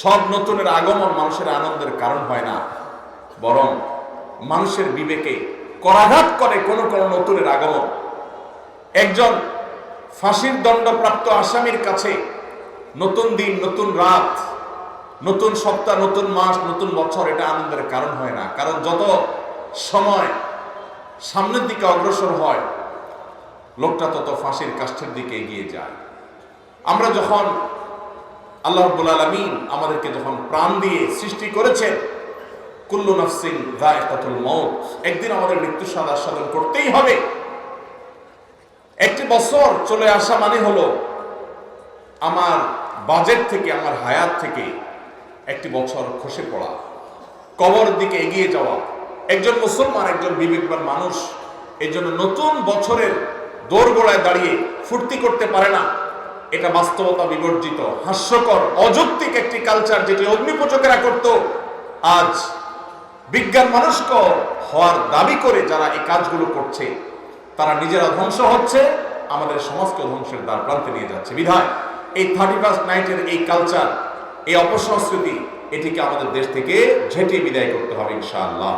সব নতুনের আগমন মানুষের আনন্দের কারণ হয় না। বরং মানুষের বিবেকে করাঘাত করে কোন কোন নতুনের আগমন। একজন ফাঁসির দণ্ডপ্রাপ্ত আসামির কাছে নতুন দিন, নতুন রাত, নতুন সপ্তাহ, নতুন মাস, নতুন বছর, এটা আনন্দের কারণ হয় না। কারণ যত সময় সামনের দিকে অগ্রসর হয়, লোকটা তত ফাঁসির কাষ্ঠের দিকে এগিয়ে যায়। আমরা যখন আল্লাহ রব্বুল আলমিন আমাদেরকে যখন প্রাণ দিয়ে সৃষ্টি করেছেন, কুল্লু নফসিং দায়কাতুল মৌত একদিন আমাদের মৃত্যু স্বাদ আস্বাদন করতেই হবে। একটি বছর চলে আসা মানে হলো আমার বাজেট থেকে, আমার হায়াত থেকে একটি বছর খসে পড়া, কবর দিকে এগিয়ে যাওয়া। একজন মুসলমান, একজন বিবেকবান মানুষ এই জন্য নতুন বছরের দোরগোড়ায় দাঁড়িয়ে ফুর্তি করতে পারে না। এটা বাস্তবতা বিবর্জিত, হাস্যকর, অযৌক্তিক একটি কালচার যেটি অগ্নিপূজকেরা করত, আজ বিজ্ঞান মনস্ক হওয়ার দাবি করে যারা এই কাজগুলো করছে, তারা নিজেরা ধ্বংস হচ্ছে, আমাদের সমাজকে ধ্বংসের দ্বার প্রান্তে নিয়ে যাচ্ছে। বিধায়, এই থার্টি ফার্স্ট নাইটের এই কালচার এই অপসংস্কৃতি, এটিকে আমাদের দেশ থেকে ঝেঁটিয়ে বিদায় করতে হবে, ইনশাআল্লাহ।